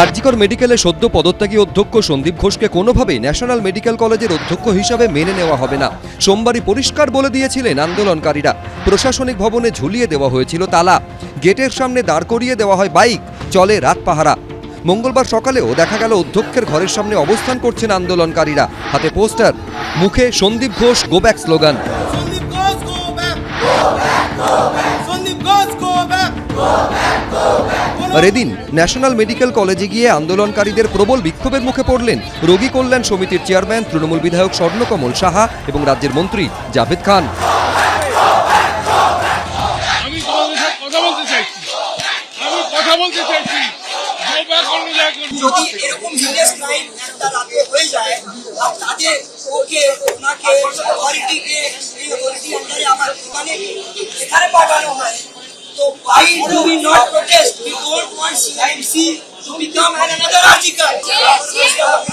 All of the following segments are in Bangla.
আরজিকর মেডিকেলে সদ্য পদত্যাগী অধ্যক্ষ সন্দীপ ঘোষকে কোনোভাবেই ন্যাশনাল মেডিকেল কলেজের অধ্যক্ষ হিসাবে মেনে নেওয়া হবে না। সোমবারই পরিষ্কার বলে দিয়েছিলেন আন্দোলনকারীরা। প্রশাসনিক ভবনে ঝুলিয়ে দেওয়া হয়েছিল তালা। গেটের সামনে দাঁড় করিয়ে দেওয়া হয় বাইক। চলে রাত পাহারা। মঙ্গলবার সকালেও দেখা গেল অধ্যক্ষের ঘরের সামনে অবস্থান করছেন আন্দোলনকারীরা। হাতে পোস্টার। মুখে Sandip Ghosh go back slogan. আর এদিন ন্যাশনাল মেডিকেল কলেজে গিয়ে আন্দোলনকারীদের প্রবল বিক্ষোভের মুখে পড়লেন রোগী কল্যাণ সমিতির চেয়ারম্যান তৃণমূল বিধায়ক স্বর্ণকমল সাহা এবং রাজ্যের মন্ত্রী জাভেদ খান। আমি তোমাদের সাথে কথা বলতে চাইছি। আমি কথা বলতে চাইছি। গোবা কোনো জায়গা যদি এরকম সিরিয়াস ক্রাইম একটা রাতে হয়ে যায় আর ওকে ওনাকে অথরিটিকে এই অথরিটি আন্ডারে আমার মানে এখানে পাঠানো হয়। তো why do we not protest we don't want CIMC to become an another article যে যে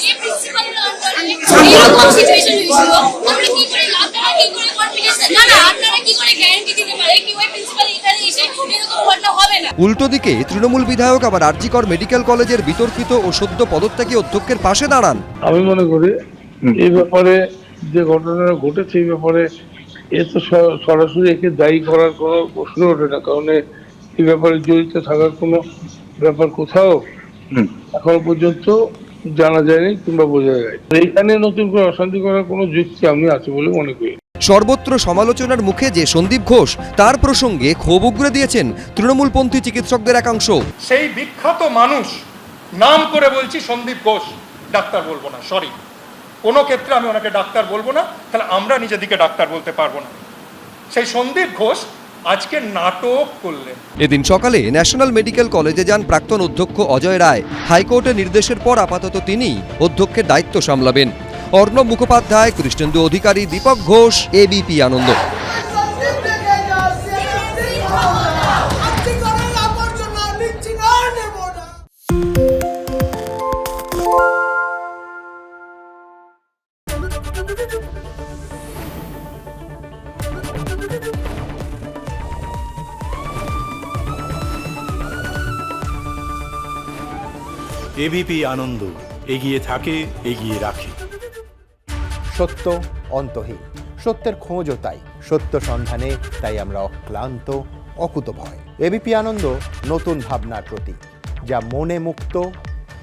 যে প্রিন্সিপাল এরকম সিচুয়েশন হয়েছিল আমরা কি করে আপনারা কি করে কনফিডেন্স না না আপনারা কি করে গ্যারান্টি দিতে পারে কি ওই প্রিন্সিপাল এখানে এসে এরকম ঘটনা হবে না? উল্টো দিকে তৃণমূল বিধায়ক আবার আরজিকর মেডিকেল কলেজের বিতর্কিত ও সদ্য পদত্যাগী অধ্যক্ষের পাশে দাঁড়ান। আমি মনে করি এই ব্যাপারে যে ঘটনাটা ঘটেছে এই ব্যাপারে এ তো সরাসরি একে দায়ী করার কোনো প্রশ্ন ওঠে না। কারণ এই ব্যাপারে জড়িত থাকার কোনো ব্যাপার কোথাও এখনও পর্যন্ত জানা যায়নি কিংবা বোঝা যায় এইখানে নতুন করে অশান্তি করার কোনো যুক্তি আমি আছে বলে মনে করি সর্বত্র সমালোচনার মুখে যে সন্দীপ ঘোষ তার প্রসঙ্গে ক্ষোভ উগরে দিয়েছেন তৃণমূলপন্থী চিকিৎসকদের একাংশ। সেই বিখ্যাত মানুষ নাম করে বলছি সন্দীপ ঘোষ ডাক্তার বলব না সরি কোনো ক্ষেত্রে আমি ওনাকে ডাক্তার বলব না, তাহলে আমরা নিজেদিকে ডাক্তার বলতে পারব না। সেই সন্দীপ ঘোষ আজকে নাটক করলেন। এদিন সকালে ন্যাশনাল মেডিকেল কলেজে যান প্রাক্তন অধ্যক্ষ অজয় রায়। হাইকোর্টের নির্দেশের পর আপাতত তিনি অধ্যক্ষের দায়িত্ব সামলাবেন। অর্ণব মুখোপাধ্যায়, কৃষ্ণেন্দু অধিকারী, দীপক ঘোষ এবিপি আনন্দ। এবিপি আনন্দ, এগিয়ে থাকে, এগিয়ে রাখে। সত্য অন্তহীন, সত্যের খোঁজও তাই। সত্য সন্ধানে তাই আমরা অক্লান্ত, অকুতভয়। এবিপি আনন্দ নতুন ভাবনার প্রতীক, যা মনে মুক্ত